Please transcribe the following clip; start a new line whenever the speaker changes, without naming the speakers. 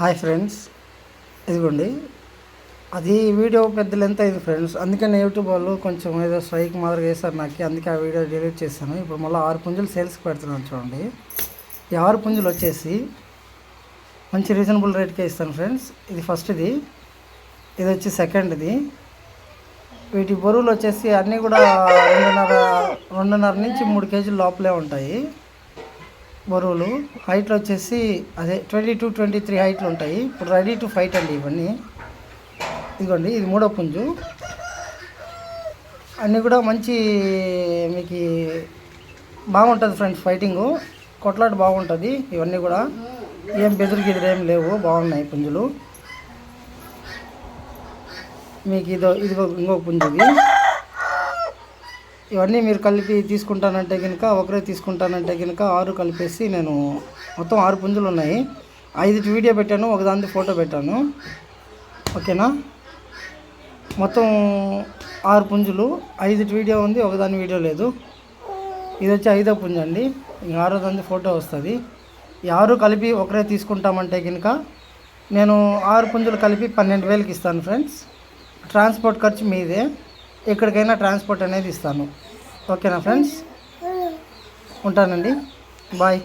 Hi friends. ఇదిగోండి. అది video పెద్ద లెంత్ అయింది ఫ్రెండ్స్. అందుకని యూట్యూబ్ వాళ్ళు కొంచెం ఏదో స్ట్రైక్ మాదిరిగా వేస్తారు నాకు. అందుకే ఆ వీడియో డిలీట్ చేశాను. ఇప్పుడు మళ్ళీ ఆరు పుంజులు సేల్స్కి పెడుతున్నాను చూడండి. ఈ ఆరు పుంజులు వచ్చేసి మంచి రీజనబుల్ రేట్కే ఇస్తాను ఫ్రెండ్స్. ఇది ఫస్ట్ది ఇది వచ్చి సెకండ్ది వీటి బరువులు వచ్చేసి అన్నీ కూడా రెండున్నర రెండున్నర నుంచి మూడు కేజీల లోపలే ఉంటాయి. బరువులు. హైట్లు వచ్చేసి అదే ట్వంటీ టూ ట్వంటీ త్రీ హైట్లు ఉంటాయి. ఇప్పుడు రెడీ టు ఫైట్ అండి ఇవన్నీ. ఇదిగోండి ఇది మూడో పుంజు. అన్నీ కూడా మంచి మీకు బాగుంటుంది ఫ్రెండ్స్ ఫైటింగు. కొట్లాట బాగుంటుంది ఇవన్నీ కూడా. ఏం బెదిరి ఏం లేవు బాగున్నాయి పుంజులు. మీకు ఇదో ఇదిగో ఇంకొక పుంజు ఇది. ఇవన్నీ మీరు కలిపి తీసుకుంటానంటే కనుక ఒకరే తీసుకుంటానంటే కనుక ఆరు కలిపేసి నేను మొత్తం ఆరు పుంజులు ఉన్నాయి. ఐదు వీడియో పెట్టాను ఒకదాని ఫోటో పెట్టాను. ఓకేనా? మొత్తం ఆరు పుంజులు ఐదు వీడియో ఉంది ఒకదాని వీడియో లేదు. ఇది వచ్చి ఐదో పుంజు అండి. ఇంక ఆరో దాని ఫోటో వస్తుంది. ఈ ఆరు కలిపి ఒకరే తీసుకుంటామంటే కనుక నేను ఆరు పుంజులు కలిపి పన్నెండు వేలకి ఇస్తాను ఫ్రెండ్స్. ట్రాన్స్పోర్ట్ ఖర్చు మీదే. ఎక్కడికైనా ట్రాన్స్పోర్ట్ అనేది ఇస్తాను. ఓకేనా ఫ్రెండ్స్? ఉంటానండి. బాయ్.